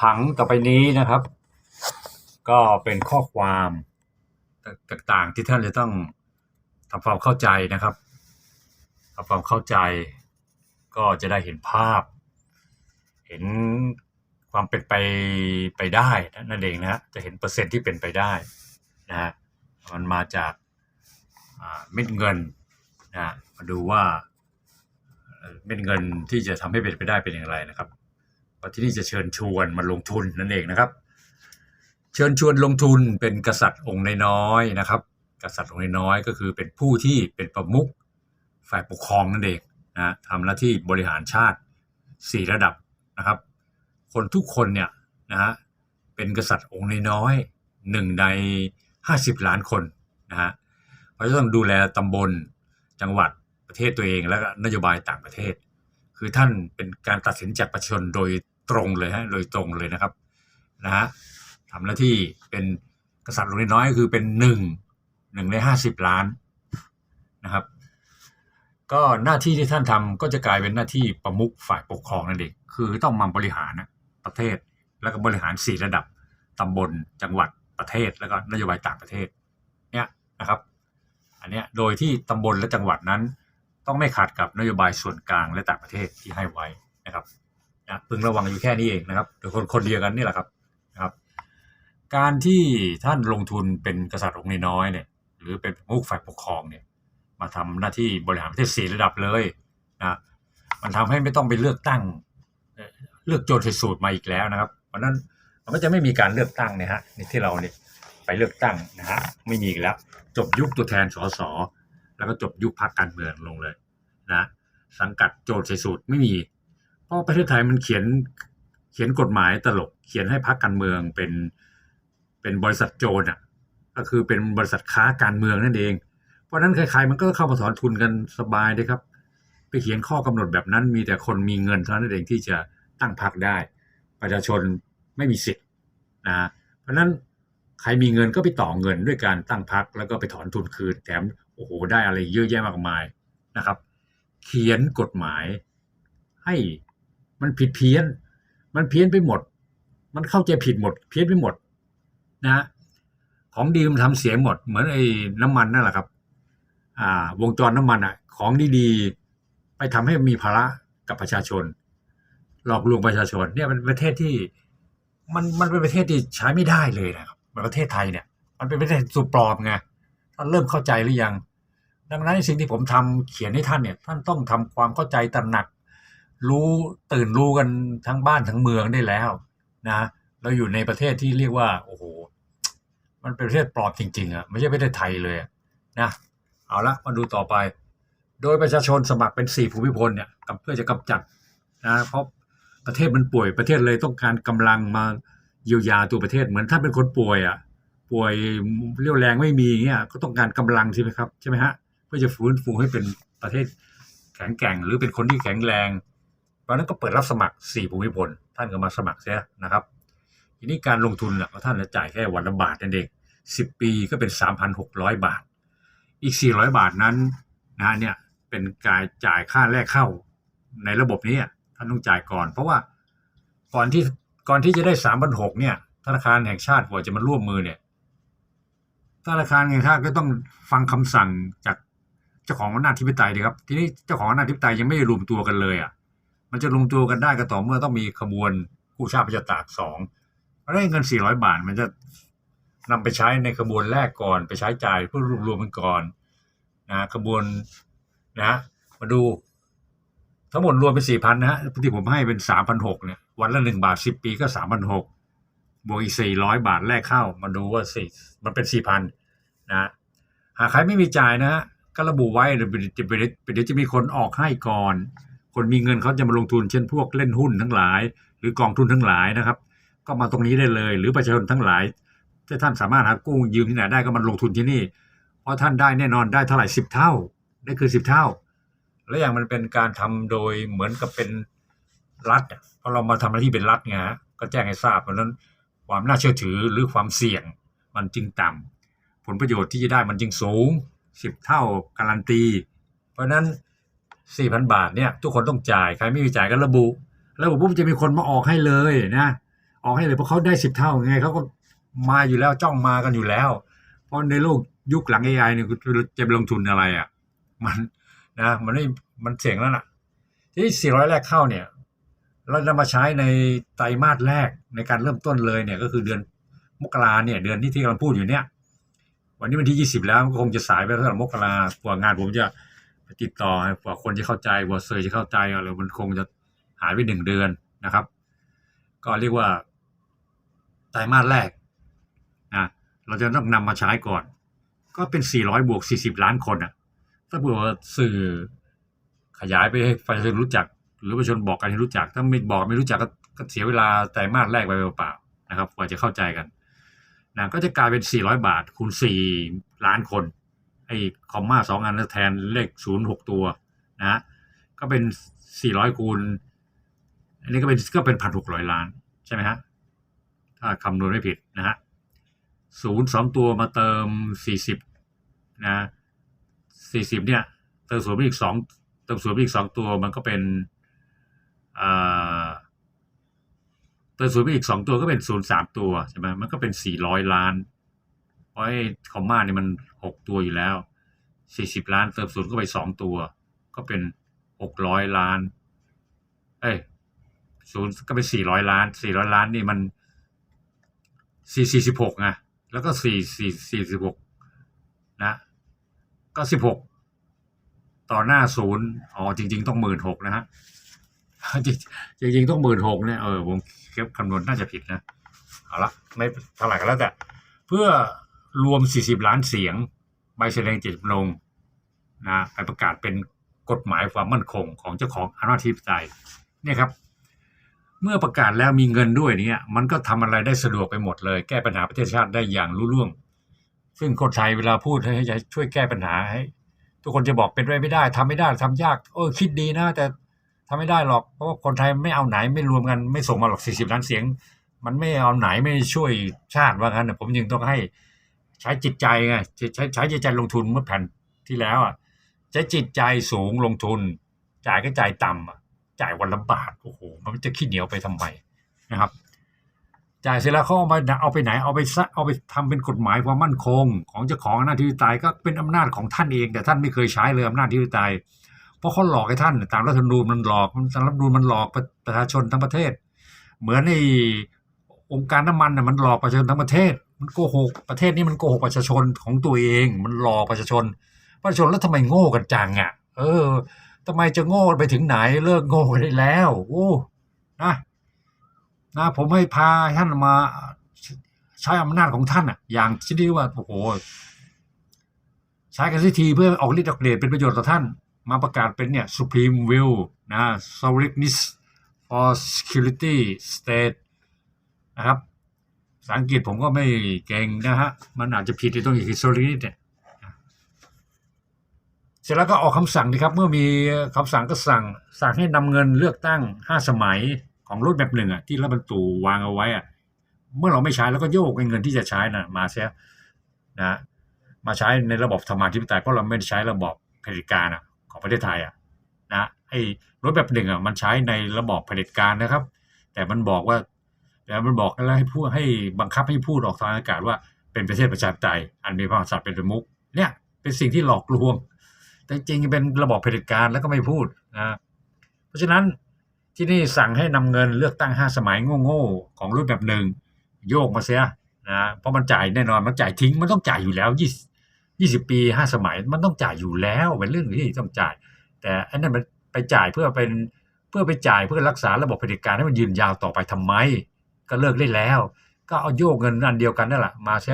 ผังต่อไปนี้นะครับ ก็เป็นข้อความต่างๆที่ท่านจะต้องทำความเข้าใจนะครับทำความเข้าใจ ก็จะได้เห็นภาพ เห็นความเป็นไปไปได้นั่นเองนะ จะเห็นเปอร์เซ็นต์ที่เป็นไปได้นะฮะมันมาจากเม็ดเงินนะมาดูว่าเอ่อเม็ดเงินที่จะทำให้เป็นไปได้เป็นอย่างไรนะครับ ว่าที่นี่จะเชิญชวนมาลงทุนนั่นเองนะครับ เชิญชวนลงทุนเป็นกษัตริย์องค์น้อยๆนะครับ กษัตริย์องค์น้อยๆก็คือเป็นผู้ที่เป็นประมุขฝ่ายปกครองนั่นเองนะทำหน้าที่บริหารชาติ 4 ระดับนะครับ คนทุกคนเนี่ยนะฮะเป็นกษัตริย์องค์น้อยๆหนึ่งใน 50 ล้านคนนะฮะเขาจะต้องดูแลตำบลจังหวัดประเทศตัวเองแล้วก็นโยบายต่างประเทศ คือท่านเป็นการตัดสินจากประชาชนโดย ตรงเลยฮะโดยตรงเลยนะครับนะฮะทำหน้าที่เป็นกษัตริย์องน้อยคือเป็นหนึ่งหนึ่งในห้าสิบล้านนะครับ ก็หน้าที่ที่ท่านทำก็จะกลายเป็นหน้าที่ประมุขฝ่ายปกครองนั่นเองคือต้องมาบริหารนะประเทศแล้วก็บริหารสี่ระดับตำบลจังหวัดประเทศแล้วก็นโยบายต่างประเทศเนี่ยนะครับ อันเนี้ยโดยที่ตำบลและจังหวัดนั้น ต้องไม่ขัดกับนโยบายส่วนกลางและต่างประเทศที่ให้ไว้นะครับ นะพึงระวังอยู่แค่นี้เองนะครับโดยคนคนเดียวกันนี่แหละครับนะครับ การที่ท่านลงทุนเป็นกษัตริย์องค์น้อยเนี่ยหรือเป็นมุขฝ่ายปกครองเนี่ยมาทำหน้าที่บริหารประเทศสี่ระดับเลยนะมันทำให้ไม่ต้องไปเลือกตั้ง เลือกโจรสูตรมาอีกแล้วนะครับ เพราะนั้นมันก็จะไม่มีการเลือกตั้งเนี่ยฮะในที่เราเนี่ยไปเลือกตั้งนะฮะไม่มีอีกแล้ว จบยุคตัวแทนสสแล้วก็จบยุคพรรคการเมืองลงเลยนะสังกัดโจรสูตรไม่มี เพราะประเทศไทยมันเขียนเขียนกฎหมายตลก เขียนให้พรรคการเมืองเป็นเป็นบริษัทโจรอะก็คือเป็นบริษัทค้าการเมืองนั่นเอง เพราะนั้นใครๆมันก็เข้ามาถอนทุนกันสบายเลยครับ ไปเขียนข้อกำหนดแบบนั้น มีแต่คนมีเงินเท่านั้นเองที่จะตั้งพรรคได้ ประชาชนไม่มีสิทธิ์นะเพราะฉะนั้นใครมีเงินก็ไปต่อเงินด้วยการตั้งพรรคแล้วก็ไปถอนทุนคืนแถมโอ้โหได้อะไรเยอะแยะมากมายนะครับ เขียนกฎหมายให้ มันผิดเพี้ยน มันเพี้ยนไปหมด มันเข้าใจผิดหมด เพี้ยนไปหมด นะของดีมันทำเสียหมด เหมือนไอ้น้ำมันนั่นแหละครับ อ่า วงจรน้ำมันอะ ของดีๆไปทำให้มีภาระกับประชาชน หลอกลวงประชาชน เนี่ยมันเป็นประเทศที่ มันมันเป็นประเทศที่ใช้ไม่ได้เลยนะครับประเทศไทยเนี่ย มันเป็นประเทศสุปลอมไงท่านเริ่มเข้าใจหรือยัง ดังนั้นสิ่งที่ผมทำเขียนให้ท่านเนี่ย ท่านต้องทำความเข้าใจตระหนัก รู้ตื่นรู้กันทั้งบ้านทั้งเมืองได้แล้วนะ เราอยู่ในประเทศที่เรียกว่า โอ้โห มันเป็นประเทศปลอมจริง ๆอะไม่ใช่ประเทศไทยเลยนะเอาละมาดูต่อไป โดยประชาชนสมัครเป็นสี่ภูมิพลเนี่ยกับเพื่อจะกำจัดนะเพราะประเทศมันป่วยประเทศเลยต้องการกำลังมาเยียวยาตัวประเทศเหมือนถ้าเป็นคนป่วยอะป่วยเรี่ยวแรงไม่มีเงี้ยก็ต้องการกำลังใช่ไหมครับใช่ไหมฮะเพื่อจะฟื้นฟูให้เป็นประเทศแข็งแกร่ง หรือเป็นคนที่แข็งแรง เพราะฉะนั้นก็เปิดรับสมัครสี่ภูมิพล ท่านก็มาสมัครเสียนะครับ ทีนี้การลงทุนน่ะท่านจะจ่ายแค่วันละบาทนั่นเองสิบปีก็เป็นสามพันหกร้อยบาท อีกสี่ร้อยบาทนั้นนะเนี่ยเป็นการจ่ายค่าแรกเข้าในระบบนี้ท่านต้องจ่ายก่อน เพราะว่าก่อนที่ก่อนที่จะได้สามพันหกเนี่ยธนาคารแห่งชาติกว่าจะมาร่วมมือเนี่ยธนาคารแห่งชาติก็ต้องฟังคำสั่งจากเจ้าของอำนาจธิปไตยดีครับ ทีนี้เจ้าของอำนาจธิปไตยยังไม่ได้รวมตัวกันเลยอะ มันจะรวมตัวกันได้ก็ต่อเมื่อต้องมีขบวนกู้ชาติประชาตากสองเพราะฉะนั้นเงิน 400 บาท มันจะนำไปใช้ในขบวนแรกก่อน ไปใช้จ่ายเพื่อรวบรวมมันก่อนนะขบวนนะมาดู ทั้งหมดรวมเป็น4,000นนะฮะที่ผมให้เป็น3,600เนี่ยวันละ1บาท10ปีก็3,600บวกอีก400บาทแรกเข้า มาดูว่าสี่มันเป็น4,000นนะหากใครไม่มีจ่ายนะฮะก็ระบุไว้เดี๋ยวเดี๋ยวจะมีคนออกให้ก่อน คนมีเงินเขาจะมาลงทุนเช่นพวกเล่นหุ้นทั้งหลาย หรือกองทุนทั้งหลายนะครับ ก็มาตรงนี้ได้เลย หรือประชาชนทั้งหลายถ้าท่านสามารถหากู้ยืมที่ไหนได้ก็มาลงทุนที่นี่ เพราะท่านได้แน่นอนได้เท่าไหร่สิบเท่าได้คือสิบเท่า และอย่างมันเป็นการทำโดยเหมือนกับเป็นรัฐเพราะเรามาทำหน้าที่เป็นรัฐไงฮะก็แจ้งให้ทราบเพราะนั้นความน่าเชื่อถือหรือความเสี่ยงมันจึงต่ำผลประโยชน์ที่จะได้มันจึงสูงสิบเท่าการันตี เพราะฉะนั้น 4,000 บาทเนี่ยทุกคนต้องจ่าย ใครไม่มีจ่ายก็ระบุระบุปุ๊บจะมีคนมาออกให้เลยนะ ออกให้เลยเพราะเขาได้สิบเท่าไงเขาก็มาอยู่แล้วจ้องมากันอยู่แล้ว เพราะในโลกยุคหลัง AI เนี่ยจะลงทุนอะไรอะ มันนะมันไม่มันเสี่ยงแล้วน่ะ ที่ 400 แรกเข้าเนี่ย เราจะมาใช้ในไตรมาสแรกในการเริ่มต้นเลยเนี่ยก็คือเดือนมกราเนี่ย เดือนที่ที่กำลังพูดอยู่เนี่ย วันนี้วันที่ 20 แล้วก็คงจะสายไปแล้วสำหรับมกรากว่างานผมจะ ติดต่อกว่าคนจะเข้าใจกว่าเซอร์จะเข้าใจอะไรมันคงจะหายไปหนึ่งเดือนนะครับ ก็เรียกว่าไตรมาสแรกนะเราจะต้องนำมาใช้ก่อน ก็เป็น 400 บวก 40 ล้านคนอะ ถ้าเผื่อว่าสื่อขยายไปให้ประชาชนรู้จัก หรือประชาชนบอกกันให้รู้จัก ถ้าไม่บอกไม่รู้จักก็ก็เสียเวลาไตรมาสแรกไปเปล่าๆนะครับ กว่าจะเข้าใจกันนะก็จะกลายเป็น 400 บาทคูณ 4 ล้านคน ไอ้คอมมาสองอันแล้วแทนเลข0 6ตัวนะก็เป็น400คูณ อันนี้ก็เป็นก็เป็น1,600ล้านใช่ไหมฮะถ้าคำนวณไม่ผิดนะฮะศูนย์สองตัวมาเติม40นะ40เนี่ยเติมศูนย์ไปอีกสองเติมศูนย์ไปอีกสองตัวมันก็เป็นอ่าเติมศูนย์ไปอีกสองตัวก็เป็นศูนย์สามตัวใช่ไหมมันก็เป็นสี่ร้อยล้าน ราะไอ้คอมมาเนี่ยมันหกตัวอยู่แล้วสี่สิบล้านเติมศูนย์ก็ไปสองตัว ก็เป็นหกร้อยล้าน เอ้ยศูนย์ก็เป็นสี่ร้อยล้านสี่ร้อยล้านนี่มันสี่สี่สิบหกไงแล้วก็สี่สี่สี่สิบหกนะก็สิบหกต่อหน้าศูนย์อ๋อจริง ๆ ต้องหมื่นหกนะฮะจริงจริงๆต้องหมื่นหกเนี่ยเออผมเก็บคำนวณน่าจะผิดนะเอาละไม่เท่าไหร่ก็แล้วแต่เพื่อ รวม 40 ล้านเสียง ใบแสดงเจตจำนงนะไปประกาศเป็นกฎหมายความมั่นคงของเจ้าของอำนาจธิปไตยเนี่ยครับ เมื่อประกาศแล้วมีเงินด้วยเนี่ยมันก็ทำอะไรได้สะดวกไปหมดเลย แก้ปัญหาประเทศชาติได้อย่างรุ่ล่วง ซึ่งคนไทยเวลาพูดให้จะช่วยแก้ปัญหาให้ทุกคนจะบอกเป็นไปไม่ได้ทำไม่ได้ทำยากเออคิดดีนะ แต่ทำไม่ได้หรอกเพราะว่าคนไทยไม่เอาไหนไม่รวมกันไม่ส่งมาหรอกสี่สิบล้านเสียง มันไม่เอาไหนไม่ช่วยชาติว่างั้นผมยังต้องให้ ใช้จิตใจไงใช้ใช้ใช้จิตใจลงทุนเมื่อแผ่นที่แล้วอะใช้จิตใจสูงลงทุน จ่ายก็จ่ายต่ำอะจ่ายวันละบาทโอ้โหมันจะขี้เหนียวไปทำไมนะครับ จ่ายเสร็จแล้วเขาเอามาเอาไปไหนเอาไปซะเอาไปทำเป็นกฎหมายความมั่นคง ของเจ้าของอำนาจที่ปไตยก็เป็นอำนาจของท่านเอง แต่ท่านไม่เคยใช้เลยอำนาจที่ปไตยเพราะเขาหลอกให้ท่าน ตามรัฐธรรมนูญมันหลอกตามรัฐธรรมนูญมันหลอกประชาชนทั้งประเทศ เหมือนในองค์การน้ำมันน่ะมันหลอกประชาชนทั้งประเทศ มันโกหกประเทศนี้มันโกหกประชาชนของตัวเอง มันหลอกประชาชน ประชาชนแล้วทำไมโง่กันจังอะ เออทำไมจะโง่ไปถึงไหนเลิกโง่ได้แล้ว โอ้นะนะผมให้พาท่านมาใช้อำนาจของท่านอะ อย่างที่เรียกว่าโอ้โหใช้กันสักทีเพื่อออกฤทธิ์ออกเดชเป็นประโยชน์ต่อท่าน มาประกาศเป็นเนี่ย supreme will นะ sovereignty for security state นะครับาษาอังกฤษผมก็ไม่เก่งนะฮะ มันอาจจะผิดในตรงอีก sovereignty เนี่ยเสร็จแล้วก็ออกคำสั่งนะครับ เมื่อมีคำสั่งก็สั่ง สั่งให้นำเงินเลือกตั้งห้าสมัยของรูปแบบหนึ่งอะที่รัฐบรรจุวางเอาไว้อะเมื่อเราไม่ใช้แล้วก็โยกเงินที่จะใช้น่ะมาเสียนะมาใช้ในระบบธรรมาธิปไตยเพราะเราไม่ได้ใช้ระบบเผด็จการอะของประเทศไทยอะนะไอ้รถแบบหนึ่งอะมันใช้ในระบบเผด็จการนะครับ แต่มันบอกว่า แต่มันบอกแล้วให้พูดให้บังคับให้พูดออกทางอากาศว่าเป็นประเทศประชาธิปไตยอันมีพระมหากษัตริย์เป็นประมุขเนี่ยเป็นสิ่งที่หลอกลวง แต่จริงเป็นระบอบเผด็จการแล้วก็ไม่พูดนะเพราะฉะนั้นที่นี่สั่งให้นำเงินเลือกตั้งห้าสมัยโง่ๆของรุ่นแบบหนึ่งโยกมาเสียนะเพราะมันจ่ายแน่นอนมันจ่ายทิ้งมันต้องจ่ายอยู่แล้วยี่ยี่สิบปีห้าสมัยมันต้องจ่ายอยู่แล้วเป็นเรื่องที่ต้องจ่าย แต่อันนั้นมันไปจ่ายเพื่อเป็นเพื่อไปจ่ายเพื่อรักษาระบบเผด็จการให้มันยืนยาวต่อไปทำไม ก็เลิกได้แล้ว ก็เอาโยกเงินอันเดียวกันนั่นแหละมาใช่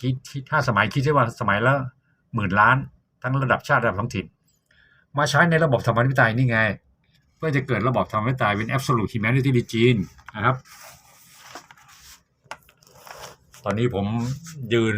คิดคิดห้าสมัยคิดใช่ว่าสมัยละหมื่นล้าน ทั้งระดับชาติระดับท้องถิ่น มาใช้ในระบบธรรมาธิปไตยนี่ไง เพื่อจะเกิดระบบธรรมาธิปไตยเป็น absolute humanity regime นะครับ ตอนนี้ผมยืน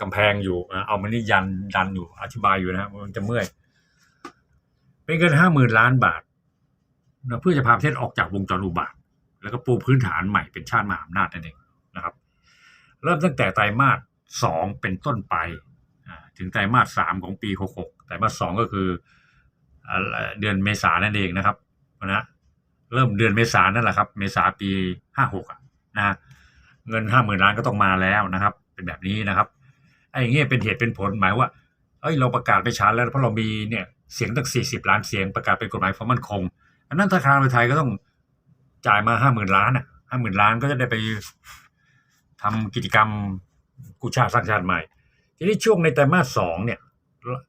กำแพงอยู่ เอามันนี่ยันดันอยู่อธิบายอยู่นะครับมันจะเมื่อย เป็นเงินห้าหมื่นล้านบาทเพื่อจะพาประเทศออกจากวงจรอุบาท แล้วก็ปูพื้นฐานใหม่เป็นชาติมหาอำนาจนั่นเองนะครับ เริ่มตั้งแต่ไตรมาสสองเป็นต้นไปถึงไตรมาสสามของปีหกหกไตรมาสสองก็คือเดือนเมษานั่นเองนะครับนะเริ่มเดือนเมษานั่นแหละครับ เมษาปีห้าหกนะเงินห้าหมื่นล้านก็ต้องมาแล้วนะครับ เป็นแบบนี้นะครับไอ้เงี้ยเป็นเหตุเป็นผลหมายว่าเอ้ยเราประกาศไปช้าแล้วเพราะเรามีเนี่ยเสียงตั้งสี่สิบล้านเสียงประกาศเป็นกฎหมายความมั่นคง อันนั้นธนาคารไทยก็ต้อง จ่ายมาห้าหมื่นล้านอะห้าหมื่นล้านก็จะได้ไปทำกิจกรรมกู้ชาสร้างชาติใหม่ ทีนี้ช่วงในไตรมาสสองเนี่ย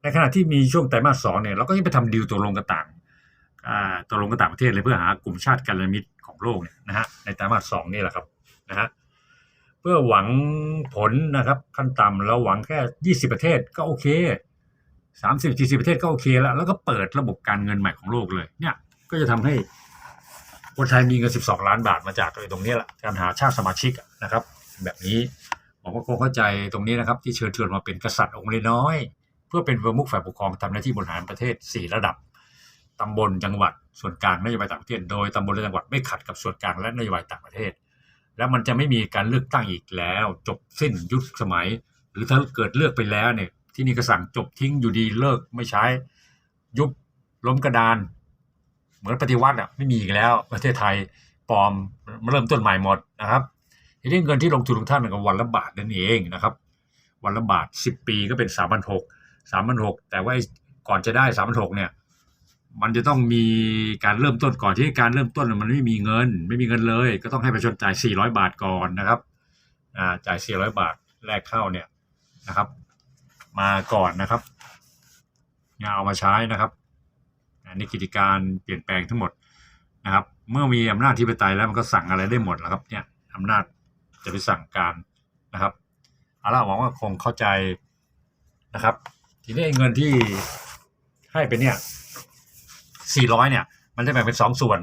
ในขณะที่มีช่วงไตรมาสสองเนี่ยเราก็ยังไปทำดีลตกลงกับต่างอ่าตกลงกับต่างประเทศเลยเพื่อหากลุ่มชาติกัลยาณมิตรของโลกเนี่ยนะฮะในไตรมาสสองนี่แหละครับนะฮะเพื่อหวังผลนะครับขั้นต่ำเราหวังแค่ยี่สิบประเทศก็โอเคสามสิบสี่สิบประเทศก็โอเคแล้ว แล้วก็เปิดระบบการเงินใหม่ของโลกเลยเนี่ยก็จะทำให้ คนไทยมีเงิน 12 ล้านบาทมาจากตรงนี้แหละการหาชาติสมาชิกนะครับ แบบนี้ผมก็คงเข้าใจตรงนี้นะครับ ที่เชิญชวนมาเป็นกษัตริย์องค์เล็กน้อย เพื่อเป็นประมุขฝ่ายปกครองทำหน้าที่บริหารประเทศ 4 ระดับตำบลจังหวัดส่วนกลางนโยบายต่างประเทศโดยตำบลและจังหวัดไม่ขัดกับส่วนกลางและนโยบายต่างประเทศ แล้วมันจะไม่มีการเลือกตั้งอีกแล้ว จบสิ้นยุคสมัย หรือถ้าเกิดเลือกไปแล้วเนี่ยที่นี่ก็สั่งจบทิ้งอยู่ดีเลิกไม่ใช้ ยุบล้มกระดาน เหมือนปฏิวัติอะไม่มีอีกแล้วประเทศไทยปลอมมาเริ่มต้นใหม่หมดนะครับทีนี้เงินที่ลงทุนของท่านก็วันละบาทนั่นเองนะครับ วันละบาทสิบปีก็เป็นสามพันหกสามพันหกแต่ว่าก่อนจะได้สามพันหกเนี่ย มันจะต้องมีการเริ่มต้นก่อนที่การเริ่มต้นมันไม่มีเงิน ไม่มีเงินเลย ก็ต้องให้ประชาชนจ่าย400บาทก่อนนะครับอ่าจ่าย400บาทแรกเข้าเนี่ยนะครับ มาก่อนนะครับงานเอามาใช้นะครับ อันกิจการเปลี่ยนแปลงทั้งหมดนะครับ เมื่อมีอำนาจที่ไปไตยแล้วมันก็สั่งอะไรได้หมดแล้วครับเนี่ยอำนาจจะไปสั่งการนะครับเอาละหวังว่าคงเข้าใจนะครับ ทีนี้เงินที่ให้ไปเนี่ย400เนี่ย มันจะแบ่งเป็นสองส่วน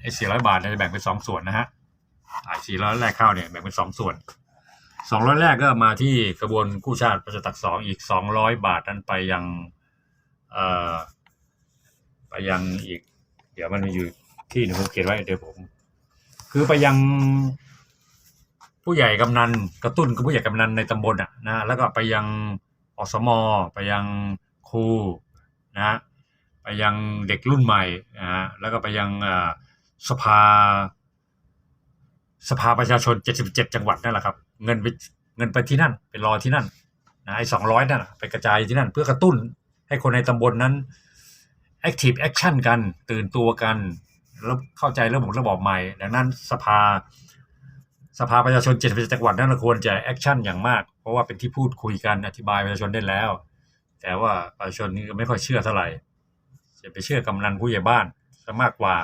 ไอ้400บาทเนี่ยจะแบ่งเป็นสองส่วนนะฮะไอ้400แรกเข้าเนี่ยแบ่งเป็นสองส่วน200แรกก็มาที่กระบวนกู้ชาติประชาตักสองอีก200บาทนั้นไปยังเอ่อ ยังอีก เดี๋ยวมันมีอยู่ที่หนึ่งผมเขียนไว้เดี๋ยวผม คือไปยังผู้ใหญ่กำนันกระตุ้นกับผู้ใหญ่กำนันในตำบลอะนะแล้วก็ไปยังอสมไปยังครูนะไปยังเด็กรุ่นใหม่นะฮะแล้วก็ไปยังอ่อสภา สภาประชาชน 77 จังหวัดนั่นแหละครับ เงินไปเงินไปที่นั่น ไปรอที่นั่นนะไอ้200นั่นน่ะไปกระจายที่นั่น เพื่อกระตุ้นให้คนในตำบลนนั้น active action กันตื่นตัวกันแล้วเข้าใจระบบระบอบใหม่ ดังนั้นสภา สภาประชาชน77จังหวัดนั่นควรจะแอคชั่นอย่างมาก เพราะว่าเป็นที่พูดคุยกันอธิบายประชาชนได้แล้ว แต่ว่าประชาชนนี่ไม่ค่อยเชื่อเท่าไหร่จะไปเชื่อกำนันผู้ใหญ่บ้านซะมากกว่า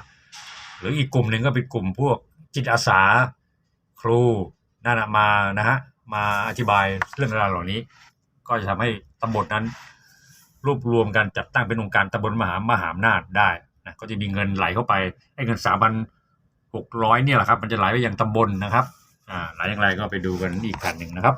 หรืออีกกลุ่มหนึ่งก็เป็นกลุ่มพวกจิตอาสา ครูนั่นนะมานะฮะมาอธิบายเรื่องราวเหล่านี้ ก็จะทำให้ตำบลนั้น รวบรวมกันจัดตั้งเป็นองค์การตำบลมหามหาอำนาจได้นะก็จะมีเงินไหลเข้าไปไอ้เงินสามพันหกร้อยเนี่ยแหละครับ มันจะไหลไปยังตำบลนะครับอ่าไหลอย่างไรก็ไปดูกันอีกขันหนึ่งนะครับ